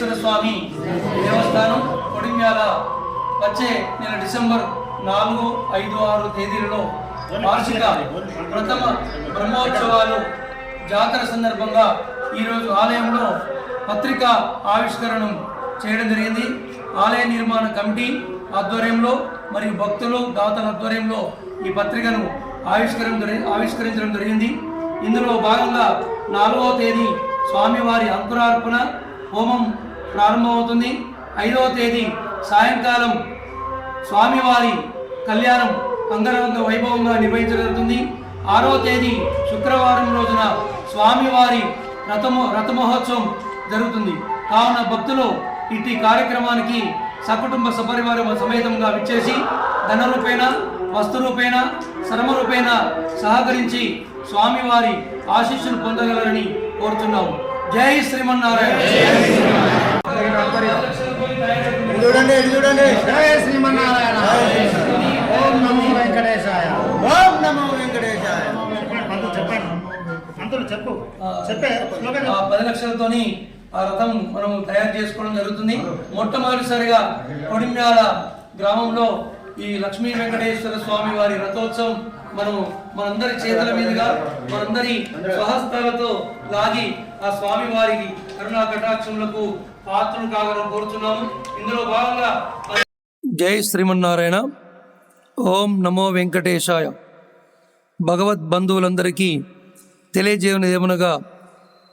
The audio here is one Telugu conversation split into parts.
వెంకటేశ్వర స్వామి దేవస్థానం కొడిమ్యాల వచ్చే నెల డిసెంబర్ నాలుగు ఐదు ఆరు తేదీలలో వార్షిక ప్రథమ బ్రహ్మోత్సవాలు జాతర సందర్భంగా ఈరోజు ఆలయంలో పత్రిక ఆవిష్కరణ చేయడం జరిగింది. ఆలయ నిర్మాణ కమిటీ ఆధ్వర్యంలో మరియు భక్తులు దాతల ఆధ్వర్యంలో ఈ పత్రికను ఆవిష్కరణ ఆవిష్కరించడం జరిగింది. ఇందులో భాగంగా నాలుగవ తేదీ స్వామివారి అంకురార్పణ హోమం ప్రారంభమవుతుంది. ఐదవ తేదీ సాయంకాలం స్వామివారి కళ్యాణం అంగరంగ వైభవంగా నిర్వహించబడుతుంది. ఆరవ తేదీ శుక్రవారం రోజున స్వామివారి రథమో రథమహోత్సవం జరుగుతుంది. కావున భక్తులు ఇట్టి కార్యక్రమానికి సకుటుంబ సపరివారం సమేతంగా విచ్చేసి ధన రూపేణ వస్తు రూపేణ శ్రమ రూపేణ సహకరించి స్వామివారి ఆశీస్సులు పొందగలరని కోరుతున్నాము జై శ్రీమన్నారాయణ. చూడండి చూడండి. జయ శ్రీమన్నారాయణ. ఓం నమో వెంకటేశాయ. ఓం నమో వెంకటేశాయ. చెప్పండి. చెప్పు. చెప్పే పది లక్షలతోని ఆ రథం మనం తయారు చేసుకోవడం జరుగుతుంది. మొట్టమొదటిసారిగా కొడిమ్యాల గ్రామంలో ఈ లక్ష్మీ వెంకటేశ్వర స్వామి వారి రథోత్సవం మనం మనందరి చేతుల మీదుగా మనందరి స్వహస్తాలతో లాగి ఆ స్వామి వారికి కరుణా కటాక్షములకు పాత్రలు కాగడం కోరుతున్నాము ఇందులో భాగంగా జై శ్రీమన్నారాయణ. ఓం నమో వెంకటేశాయ. భగవద్ బంధువులందరికీ తెలియజేయనదేమనగా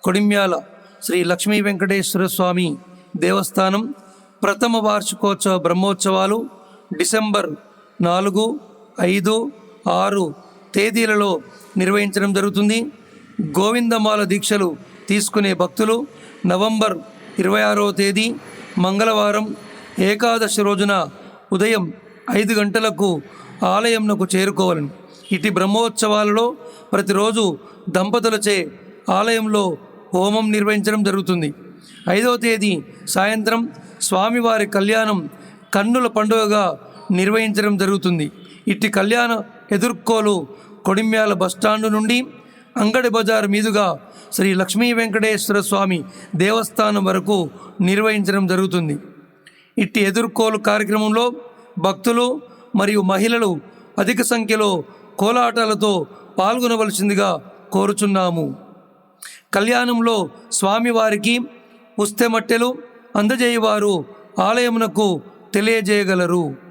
కొడిమ్యాల శ్రీ లక్ష్మీ వెంకటేశ్వర స్వామి దేవస్థానం ప్రథమ వార్షికోత్సవ బ్రహ్మోత్సవాలు డిసెంబర్ నాలుగు ఐదు ఆరు తేదీలలో నిర్వహించడం జరుగుతుంది. గోవిందమాల దీక్షలు తీసుకునే భక్తులు నవంబర్ ఇరవై ఆరవ తేదీ మంగళవారం ఏకాదశి రోజున ఉదయం ఐదు గంటలకు ఆలయంనకు చేరుకోవాలని. ఇటు బ్రహ్మోత్సవాలలో ప్రతిరోజు దంపతులచే ఆలయంలో హోమం నిర్వహించడం జరుగుతుంది. ఐదవ తేదీ సాయంత్రం స్వామివారి కళ్యాణం కన్నుల పండుగగా నిర్వహించడం జరుగుతుంది. ఇట్టి కళ్యాణ ఎదుర్కోలు కొడిమ్యాల బస్టాండు నుండి అంగడి బజార్ మీదుగా శ్రీ లక్ష్మీ వెంకటేశ్వర స్వామి దేవస్థానం వరకు నిర్వహించడం జరుగుతుంది. ఇట్టి ఎదుర్కోలు కార్యక్రమంలో భక్తులు మరియు మహిళలు అధిక సంఖ్యలో కోలాటాలతో పాల్గొనవలసిందిగా కోరుచున్నాము. కళ్యాణంలో స్వామివారికి ఉస్తెమట్టెలు అందజేయవారు ఆలయమునకు తెలియజేయగలరు.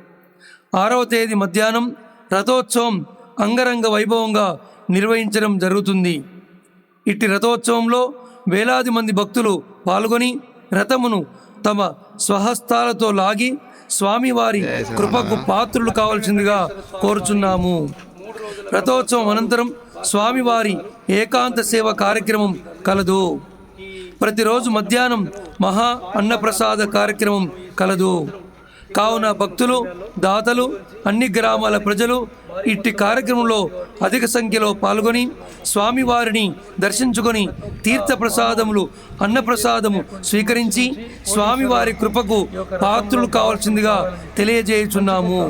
ఆరవ తేదీ మధ్యాహ్నం రథోత్సవం అంగరంగ వైభవంగా నిర్వహించడం జరుగుతుంది. ఇట్టి రథోత్సవంలో వేలాది మంది భక్తులు పాల్గొని రథమును తమ స్వహస్తాలతో లాగి స్వామివారి కృపకు పాత్రులు కావాల్సిందిగా కోరుచున్నాము. రథోత్సవం అనంతరం స్వామివారి ఏకాంత సేవ కార్యక్రమం కలదు. ప్రతిరోజు మధ్యాహ్నం మహా అన్నప్రసాద కార్యక్రమం కలదు. కావున భక్తులు దాతలు అన్ని గ్రామాల ప్రజలు ఇట్టి కార్యక్రమంలో అధిక సంఖ్యలో పాల్గొని స్వామివారిని దర్శించుకొని తీర్థ ప్రసాదములు అన్నప్రసాదము స్వీకరించి స్వామివారి కృపకు పాత్రులు కావాల్సిందిగా తెలియజేయుచున్నాము.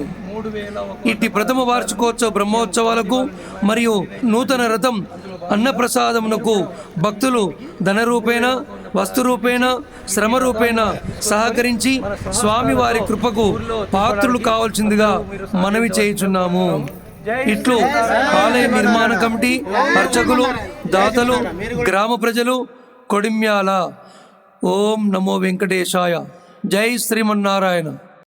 ఇట్టి ప్రథమ వార్షికోత్సవ బ్రహ్మోత్సవాలకు మరియు నూతన రథం అన్నప్రసాదమునకు భక్తులు ధనరూపేణ వస్తురూపేణ శ్రమ రూపేణ సహకరించి స్వామివారి కృపకు పాత్రులు కావాల్సిందిగా మనవి చేయుచున్నాము. ఇట్లు ఆలయ నిర్మాణ కమిటీ అర్చకులు దాతలు గ్రామ ప్రజలు కొడిమ్యాల. ఓం నమో వెంకటేశాయ. జై శ్రీమన్నారాయణ.